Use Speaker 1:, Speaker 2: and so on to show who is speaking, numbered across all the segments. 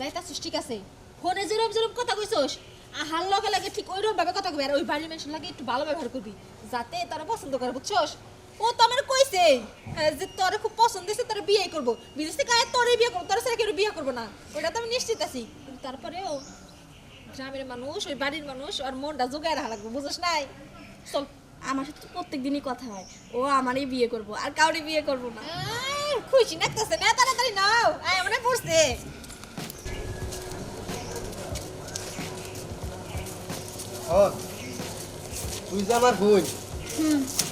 Speaker 1: যাইতাছিস ঠিক আছে। ফোনে যেরম যেরম কথা কইছস আহার লগে লাগে ঠিক ওইরকম ভাবে কথা কইবি আর ওই বাড়ির মানুষের লাগে একটু ভালো ব্যবহার করবি যাতে তারা পছন্দ করে বুঝছস? ও তো আমার কইছে যে তোরে খুব পছন্দ হয়েছে তোরে বিয়ে করব বিদেশ থেকে আয় তোরে বিয়ে করব তোর সাথে কেউ বিয়ে করব না। ওটা তো আমি নিশ্চিত আছি। তারপরেও গ্রামের মানুষ ওই বাড়ির মানুষ আর মনটা জোগায় রাখা লাগবে বুঝছ নাই? চল।
Speaker 2: আমার সাথে প্রত্যেক দিনই কথা হয়। ও আমারই বিয়ে করব আর কাউরে বিয়ে করব না।
Speaker 1: খুশি নাকতেছে না? তাড়াতাড়ি নাও। আয় মনে পড়ছে।
Speaker 3: তুই যে আমার বোন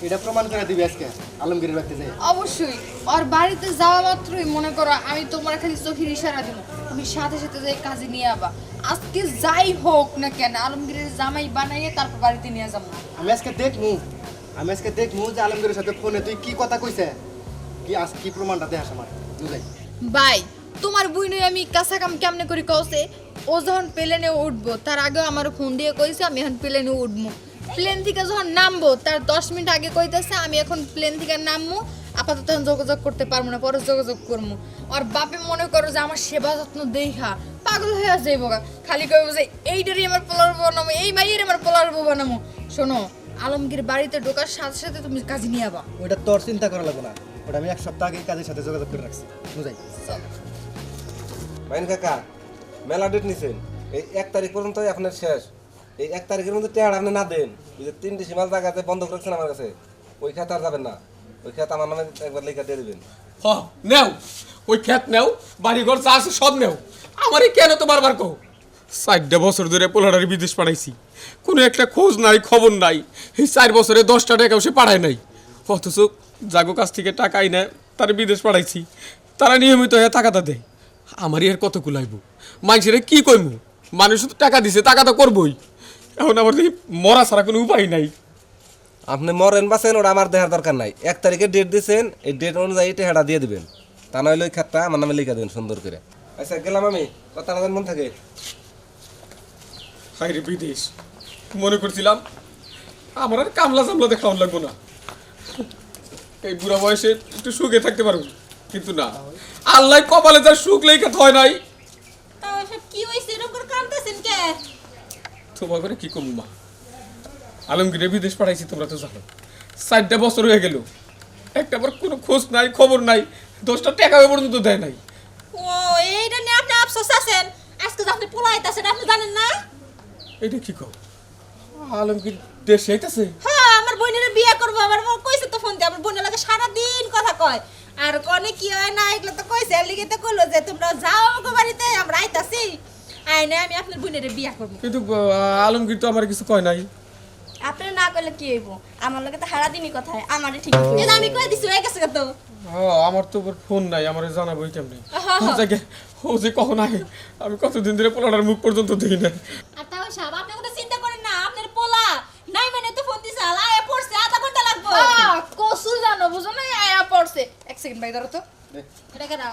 Speaker 3: এটা প্রমাণ করে দিবি আজকে আলমগীরের বাড়িতে যাই।
Speaker 4: অবশ্যই। আর বাড়িতে যাওয়া মাত্রই মনে করো আমি তোমার খালি চোখের ইশারা দিব। তুমি সাথে সাথে যাই কাজে নিয়ে আবা। আজকে যাই হোক না কেন আলমগীরের জামাই বানাইয়ে তারপর বাড়িতে নিয়ে যাব
Speaker 3: আমি আজকে দেখমু আমি আজকে দেখমু যে আলমগীরের সাথে ফোনে তুই কি কথা কইছে। কি আজ কি প্রমাণটা দেখাস আমার বুঝাই
Speaker 4: বাই তোমার বুইনই আমি কাঁচা কাম কেমনে করে কওছে? ও যখন প্লেনে উঠবো। তার আগেও আমার ফোন দিয়ে কইছে আমি এখন প্লেনে উঠবো প্লেন থেকে যখন নামবো তার দশ মিনিট আগে কইতেছে আমি এখন প্লেন থেকে নামবো আপাতত এখন যোগাযোগ করতে পারব না পরে যোগাযোগ করব আর বাপে মনে করো যে আমার সেবা যত্ন দেখা পাগল হয়ে যাইব গা। খালি কইব যে এইটারই আমার পোলার বানাবো এই মাইয়ের আমার পোলার বানাবো শোনো আলমগীর বাড়িতে ঢোকার সাথে সাথে তুমি কাজে নিয়ে আবা।
Speaker 3: ওটা তোর চিন্তা করা লাগবে না। ওটা আমি এক সপ্তাহ আগে কাজের সাথে যোগাযোগ করে রাখছি। বুঝাই।
Speaker 5: মাইন কাকা মেলা ডেট নিছেন। এই এক তারিখ পর্যন্ত আপনার শেষ। এই এক তারিখের মধ্যে টেয়ার আপনি না দেন। ওই যে তিনটি সীমাল জায়গাতে বন্ধ করেছেন আমার কাছে, ওই খাতে আর যাবেন না। ওই খাতে আমার নামে একবার লেখা দিয়ে দেবেন।
Speaker 6: হ, নেও। ওই ক্ষেত নেও বাড়ি ঘর চা আছে সব নেও। আমারই কেন তো বারবার কো চারটা বছর ধরে পোলাডারি বিদেশ পাঠাইছি। কোনো একটা খোঁজ নাই, খবর নাই। এই চার বছরে দশটা টাকাও সে পাঠায় নাই। অথচ জাগো কাছ থেকে টাকাই নেয় তার বিদেশ পাঠাইছি। তারা নিয়মিত হয়ে টাকাটা দেয়। আমারই আর কত কুলাইব মানুষের কি কইমু? মানুষ তো টাকা দিছে টাকা তো করবই। এখন আমার দেখি মরা ছাড়া কোনো উপায় নাই।
Speaker 5: আপনি মরেন বাসেন ওটা আমার দেখার দরকার নাই। এক তারিখে ডেট দিয়েছেন এই ডেট অনুযায়ী টেহাটা দিয়ে দিবেন। তা নইলে ওই খাতটা আমার নামে লিখে দেবেন সুন্দর করে। আচ্ছা গেলাম আমি। কথা আমাদের মন থাকে?
Speaker 6: হাইরে বিদেশ মনে করছিলাম আমার আর কামলা চামলা দেখাও লাগবো না। এই বুড়া বয়সে একটু সুখে থাকতে পারব কিন্তু না। আল্লাহ কপালে যার সুখ লেখা হয় নাই
Speaker 1: তা সব কি হইছে এরকম করে কাঁদতেছেন কে
Speaker 6: তোমার করে কি কমু মা? আলমগীরে বিদেশ পাঠাইছি তোমরা তো জানো। চারটা বছর হয়ে গেল। একটা বার কোনো খোঁজ নাই খবর নাই দশটা টাকা পর্যন্ত দেয় নাই।
Speaker 1: ও এইটা নিয়ে আপনি আফসোস আছেন? আজকে আপনি পোলাইতেছেন আপনি জানেন না?
Speaker 6: এটা কি কও? আলমগীর দেশে আইতাছে
Speaker 1: হ্যাঁ আমার বোনের বিয়ে করব আমার বোন কইছে তো ফোন দিয়ে আমার বোনের লাগে সারাদিন কথা কয়। আর কনে কি হয় না এগুলো তো কইছে লিগে তো কইলো যে তোমরা যাও আমাকে বাড়িতে আমরা আইতাছি। আইনে আমি আপনার বোনের বিয়ে করব।
Speaker 6: কিন্তু আলমগীর তো আমার কিছু কয় নাই।
Speaker 2: আপনি না করলে কি হইব? আমার লগে তো সারা দিনই কথা হয় আমারই ঠিক
Speaker 1: এটা আমি কই দিছি হয়ে গেছে তো।
Speaker 6: আমার তো ফোন নাই আমার জানাবোই কেমনি? ও যে কখন আহে আমি কতদিন ধরে পোলাটার মুখ পর্যন্ত দেখি না
Speaker 1: আর তাও সাহেব আপনি কোনো চিন্তা করেন না আপনার পোলা নাই মানে তো ফোন দিছে আলায় পড়ছে আধা ঘণ্টা লাগবে।
Speaker 4: কসু জানো বুঝো না আয়া পড়ছে। এক সেকেন্ড ভাই ধরো তো।
Speaker 1: এটা কেনা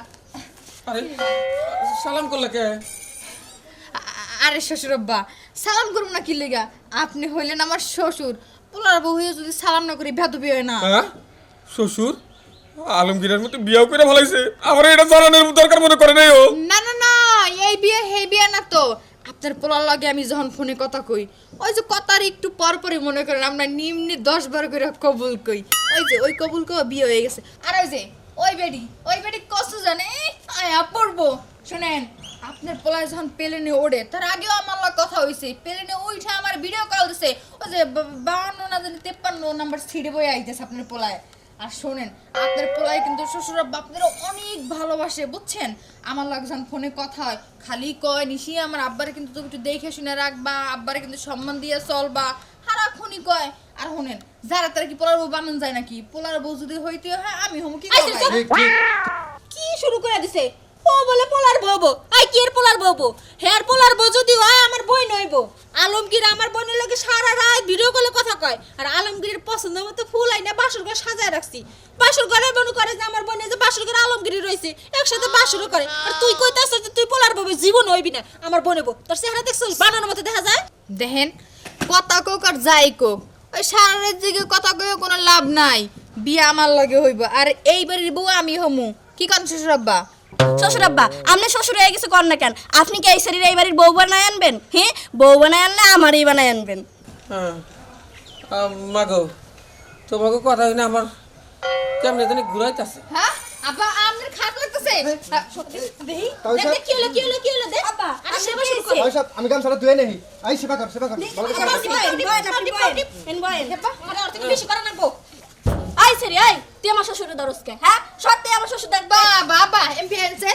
Speaker 6: আরে সালাম করলে কে?
Speaker 4: আরে শ্বশুর আব্বা সালাম করব না কি লেগা? আপনি হইলেন আমার শ্বশুর। পোলার বউ হয়ে যদি সালাম না করি ভেদবি হয় না।
Speaker 6: হ্যাঁ? শ্বশুর? আলমগীরের মতো বিয়াও করে ভালাইছে আমার এটা জানানোর দরকার মনে করে নাই ও।
Speaker 4: না না না এই বিয়ে সেই বিয়ে না তো। আপনার পোলার লগে আমি যখন ফোনে কথা কই ওই যে কথার একটু পর পরই মনে করেন আমরা নিম্নি দশ বার করে কবুল কই। ওই যে ওই কবুল কো বিয়ে হয়ে গেছে। আর ওই যে ওই বেডি ওই বেডি কষ্ট জানে আয়া পড়ব। শুনেন আপনার পোলায় যখন প্লেনে ওড়ে তার আগেও আমার লগে কথা হইছে। প্লেনে উঠে আমার ভিডিও কল দিছে। ওই যে বা- বাহান্ন না জানি তেপ্পান্ন নাম্বার ছিঁড়ে বই আইতেছে আপনার পোলায়। আর শোনেন আপনার পোলায় কিন্তু শ্বশুর আপনার অনেক ভালোবাসে বুঝছেন? আমার লাগে যখন ফোনে কথা হয় খালি কয় নিশি আমার আব্বারে কিন্তু তুমি একটু দেখে শুনে রাখবা আব্বারে কিন্তু সম্মান দিয়ে চলবা সারাক্ষণই কয়। আর শোনেন যারা তারা কি পোলার বউ বানান যায় নাকি? পোলার বউ যদি হইতে হয় আমি হম কি।
Speaker 1: কি শুরু করে দিছে? ও বলে পোলার বউ আই, কি এর পোলার বউ হেয়ার পোলার বউ যদি হয় আমার বই নইব। আলমগীর আমার বোনের লগে সারা রাত ভিডিও কলে কথা কয়। আর আলমগীরের পছন্দ মতো ফুল আইনা বাসর ঘর সাজায় রাখছি। বাসর ঘরে মনে করে যে আমার বোনে যে বাসর ঘরে আলমগীর রয়েছে, একসাথে বাসরও করে। আর তুই কইতাছ যে তুই পোলার বউ জীবন হইবি না, আমার বোনে বউ। তোর চেহারা দেখছিস? বানানোর মতো দেখা যায়?
Speaker 4: দেখেন, কথা কোক আর যাই কোক, ওই সারা রাত দিকে কথা কয়ে কোনো লাভ নাই। বিয়ে আমার লগে হইব, আর এই বাড়ির বউ আমি হমু। কি শ্বশুর আব্বা?
Speaker 2: শ্বশুর আব্বা আপনি শ্বশুর হয়ে গেছে কর না কেন আপনি কি এই শরীর এই বাড়ির বউ বানায় আনবেন হ্যাঁ বউ বানায় আনলে আমারই বানায় আনবেন
Speaker 6: হ্যাঁ মাগো তোমাকে কথা হই না আমার কেমনে জানি ঘুরাইতেছে
Speaker 4: হ্যাঁ আব্বা আপনার খারাপ লাগতেছে
Speaker 1: দেখি কি হলো কি হলো কি হলো দেখ
Speaker 2: আব্বা,
Speaker 1: আরে সেবা শুরু কর
Speaker 3: ওই সব আমি গাম ছাড়া ধুয়ে নেই আই সেবা কর সেবা কর
Speaker 2: আই সেরি আই তুই আমার শ্বশুরের দরজকে হ্যাঁ? সত্যি আমার শ্বশুর দেখবা
Speaker 4: বাবা বাবা এমপি আনছে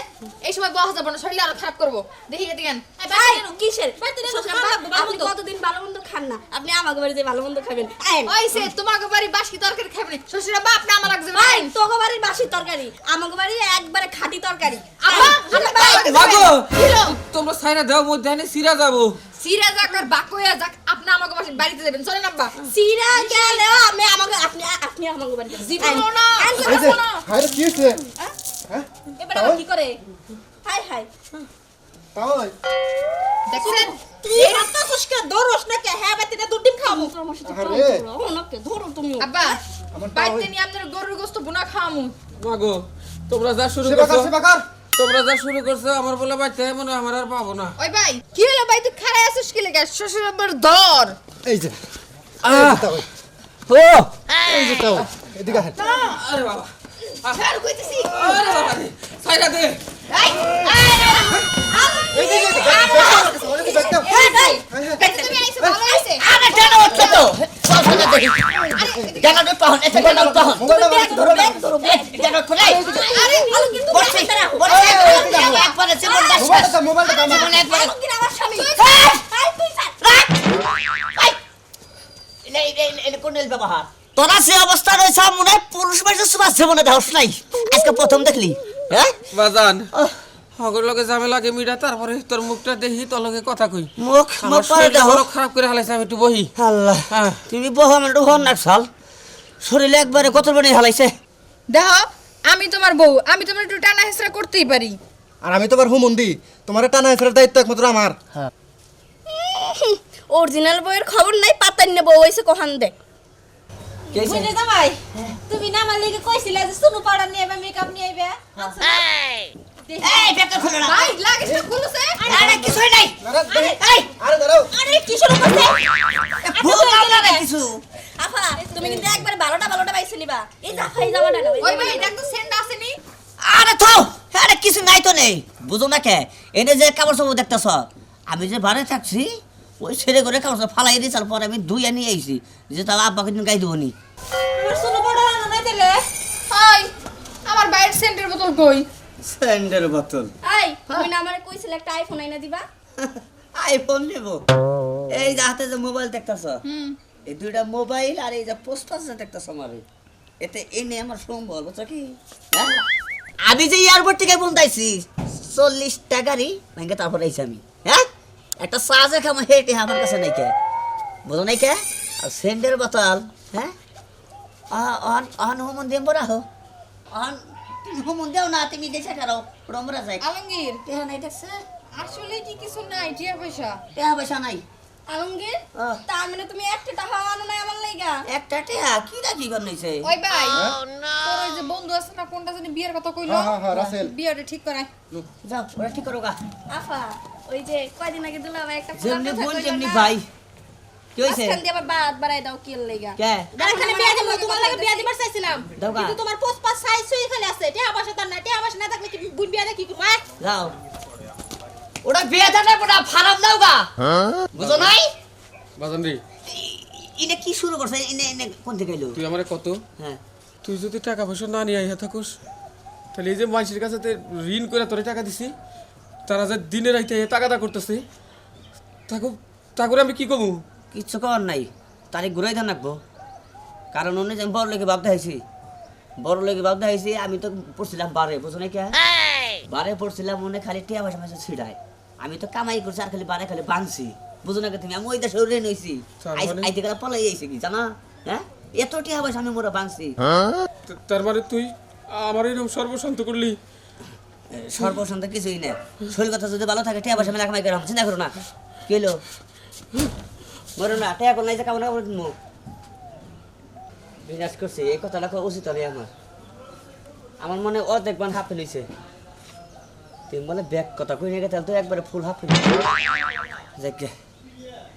Speaker 4: এই সময় বহা যাব না শরীর আরও খারাপ করব। দেখি এদিকে আন।
Speaker 2: আই কিসের?
Speaker 1: লাগবে,
Speaker 2: আপনি কতদিন ভালো মন্দ খান না? আপনি আমাকে বাড়িতে ভালো মন্দ খাবেন।
Speaker 4: ওই সে তোমাকে বাড়ি বাসি তরকারি খাবে না। শ্বশুর আব্বা আপনি আমার লাগছে
Speaker 2: ভাই তোকে বাড়ির বাসি তরকারি। আমাকে বাড়ির একবারে খাঁটি তরকারি।
Speaker 4: ভাই কিলো
Speaker 6: তোমরা সাইরা দাও মধ্যে আনি সিরা যাব।
Speaker 4: সিরা যাক আর বাক হয়ে যাক আপনি আমাকে বাসি বাড়িতে দেবেন চলেন আব্বা।
Speaker 2: সিরা গেলে আমি আমাকে আপনি আপনি আমাকে বাড়িতে
Speaker 4: জীবনও না।
Speaker 3: হায় কি হয়েছে? হ্যাঁ?
Speaker 1: এবার আবার কি করে?
Speaker 2: হাই হাই
Speaker 3: তাও
Speaker 4: দেখছেন?
Speaker 1: তুই হাতটা ফুসকে দৌড়স না কে? হ্যাঁ
Speaker 6: তোমরা যা শুরু করছ।
Speaker 3: সেবা কর।
Speaker 6: তোমরা যা শুরু করছ আমার বলে বাচ্চা মনে আমার আর পাবো না
Speaker 4: ওই ভাই কি হলো ভাই তুই খারাপ আছিস কি লেগে শ্বশুর আব্বার দর
Speaker 3: এই যে
Speaker 6: আহ! ও
Speaker 3: এই তাও এদিকে আয়
Speaker 6: আরে বাবা
Speaker 4: কইতেছি
Speaker 6: আরে বাবা সাইরা দে
Speaker 4: এই ভাই
Speaker 3: হ্যাঁ, হ্যাঁ।
Speaker 7: কেন উঠছো তো কেন এসে কেন তোরা সে অবস্থা রয়েছে মনে হয় পুরুষ মানুষ সুবাস মনে ধাস নাই। আজকে প্রথম দেখলি হ্যাঁ?
Speaker 6: বাজান হগর লগে ঝামেলা গে মিডা তারপরে তোর মুখটা দেখি তোর লগে কথা কই।
Speaker 7: মুখ মুখ
Speaker 6: খারাপ করে হালাইছে আমি একটু বহি।
Speaker 7: আল্লাহ
Speaker 6: হ্যাঁ।
Speaker 7: তুমি বহু আমার একটু হন না সাল শরীরে একবারে কত বানিয়ে হালাইছে?
Speaker 4: দেখো আমি তোমার বউ আমি তোমার একটু টানা হেসরা করতেই পারি।
Speaker 3: আর আমি তোমার হুমন্দি তোমার টানা হেসরার দায়িত্ব একমাত্র আমার।
Speaker 2: অরিজিনাল বইয়ের খবর নাই পাতাই নেব ওইসে কহান দে।
Speaker 1: বুঝলে জামাই তুমি না আমার লেগে কইছিলে যে সুনু পাউডার নিয়ে আইবা মেকআপ নিয়ে আইবা
Speaker 7: এই! পেটটা খুলে না
Speaker 4: ভাই লাগিস না খুলছে।
Speaker 7: আরে কিছুই নাই।
Speaker 3: দাঁড়াও। আরে দাঁড়াও।
Speaker 1: আরে কি শুরু করছে?
Speaker 7: ভুল না কিছু।
Speaker 2: আফা তুমি কিন্তু একবারে বারোটা বারোটা এই জাফা এই জামাটা নাও
Speaker 4: ওই ভাই এটা তো সেন্ড আসেনি।
Speaker 7: আরে তো আরে কিছু নাই তো নেই। বুঝো না কে? এনে যে কাপড় সব দেখতেছ আমি যে বারে থাকছি ওই ছেড়ে করে কাপড় সব ফালাই দিয়েছি পরে আমি ধুই নিয়ে আইছি। যে তাও আব্বাকে দিন গাই দেবো নি
Speaker 1: আমার
Speaker 4: বাইরের সেন্টের বোতল কই?
Speaker 3: স্যান্ডেল বোতল।
Speaker 2: এই তুমি না আমারে কইছিলে একটা আইফোন আইনা দিবা?
Speaker 7: আইফোন নেব। এই যে হাতে যে মোবাইল দেখতাছ দেখতেছ এই দুইটা মোবাইল আর এই যে পোস্ট আছে দেখতেছ আমার এতে এনে আমার সম্বল বুঝছ কি? আমি যে এয়ারপোর্ট থেকে বন্ধাইছি চল্লিশ টাকারই ভেঙে তারপর আইছি আমি। হ্যাঁ? একটা চার্জে খামো হেঁটে আমার কাছে নাই কে? বুঝো নাই কে? আর সেন্ডের বোতল হ্যাঁ? অন অন হুমন দিয়ে বড় হো। অন তুমি হুমন দেও না তুমি গেছে কারও রমরা যায়।
Speaker 4: আলমগীর
Speaker 7: টেহা নাই দেখছে?
Speaker 4: আসলে কি কিছু নাই টিয়া পয়সা।
Speaker 7: টেহা পয়সা নাই।
Speaker 2: আলমগীর? তার মানে তুমি একটা টাকা আনো নাই আমার লাইগা?
Speaker 7: একটা টেহা কি না কি করনেছে
Speaker 4: ওই ভাই তোর ওই যে বন্ধু আছে না কোনটা জানি বিয়ের কথা কইলো।
Speaker 3: হ্যাঁ, হ্যাঁ, হ্যাঁ, রাসেল।
Speaker 4: বিয়েটা ঠিক করায়
Speaker 7: যাও ওরা ঠিক করো গা।
Speaker 2: আফা ওই যে কয়দিন আগে দিলাম একটা
Speaker 7: যেমনি
Speaker 2: কথা
Speaker 7: যেমনি ভাই। কি হইছে?
Speaker 2: মাঝখান দিয়ে আবার বাদ বাড়াই দাও কি লাইগা?
Speaker 7: কে?
Speaker 1: আরে খালি বিয়া দিব তোমার লাগে বিয়া দিবার চাইছিলাম। কিন্তু তোমার পোস্ট পাস সাইজ সুই খালি আছে টেহা পয়সা তার পয়সা না থাকলে কি বুন বিয়া দিয়ে কি
Speaker 7: যাও। ওটা বিয়ে থাকে ওটা ফারাম দাও গা। বুঝো নাই?
Speaker 6: বাজান রে
Speaker 7: ইনে কি শুরু করছে? ইনে ইনে কোন থেকে এলো?
Speaker 6: তুই আমারে কত?
Speaker 7: হ্যাঁ।
Speaker 6: তুই যদি টাকা পয়সা না নিয়ে আইয়া থাকুস তাহলে এই যে মানুষের কাছে ঋণ করে তোরে টাকা দিছি তারা যে দিনে রাইতে টাকাটা করতেছে তাকে তাকে আমি কি কমু?
Speaker 7: কিচ্ছু করার নাই। তারিখ ঘুরাই দেন রাখব। কারণ অন্য যে আমি বড় লেগে ভাবতে হয়েছি বড় লেগে ভাবতে হয়েছি আমি তো পড়ছিলাম বারে বুঝো না কে? বারে পড়ছিলাম মনে খালি টিয়া পয়সা পয়সা ছিড়ায়। আমি তো কামাই করছি আর খালি বারে খালি বানছি। বুঝো না তুমি আমি ওই দেশে রেন হয়েছি
Speaker 6: মানে?
Speaker 7: আইতে গেলে পলাই আইছি কি জানা? হ্যাঁ? এত টিয়া পয়সা আমি মোরা বানছি।
Speaker 6: তার মানে তুই আমার এরকম সর্বশান্ত করলি?
Speaker 7: সর্বশান্ত কিছুই না। শরীর কথা যদি ভালো থাকে টিয়া পয়সা মেলা কামাই করে চিন্তা করো না। কি হলো? মরো না টিয়া নাই যে কামনা করে দিমু। বিনাশ করছি এই কথাটা উচিত নেই আমার। আমার মনে অর্ধেক বান হাফ ফেলিছে। তুমি বলে ব্যাগ কথা কই নিয়ে তাহলে তো একবারে ফুল হাফ যাকে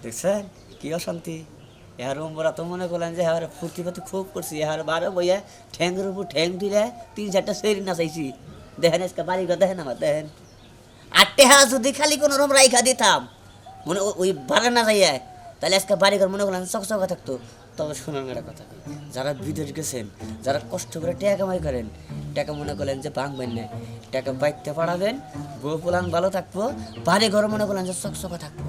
Speaker 7: দেখছেন? কি অশান্তি? এহার উম্বরা তো মনে করলেন যে এহার ফুর্তি ফার্তি খুব করছি। এহার বারো বইয়া ঠ্যাংের উপর ঠ্যাং দিলে তিন চারটা সেরি না চাইছি দেখেন আজকে বাড়ি ঘর দেখেন আমার, দেখেন। আটটে হাত যদি খালি কোনো রকম রাইখা দিতাম, মনে ওই ভাড়া না যাইয়া, তাহলে আজকে বাড়ি ঘর মনে করলেন চকচকা থাকতো। তবে শুনুন একটা কথা যারা বিদেশ গেছেন, যারা কষ্ট করে টাকা কামাই করেন, টাকা মনে করলেন যে ভাঙবেন না টাকা বাইতে পাঠাবেন, বউ পোলান ভালো থাকব বাড়ি ঘর মনে করলেন যে চকচকা থাকব।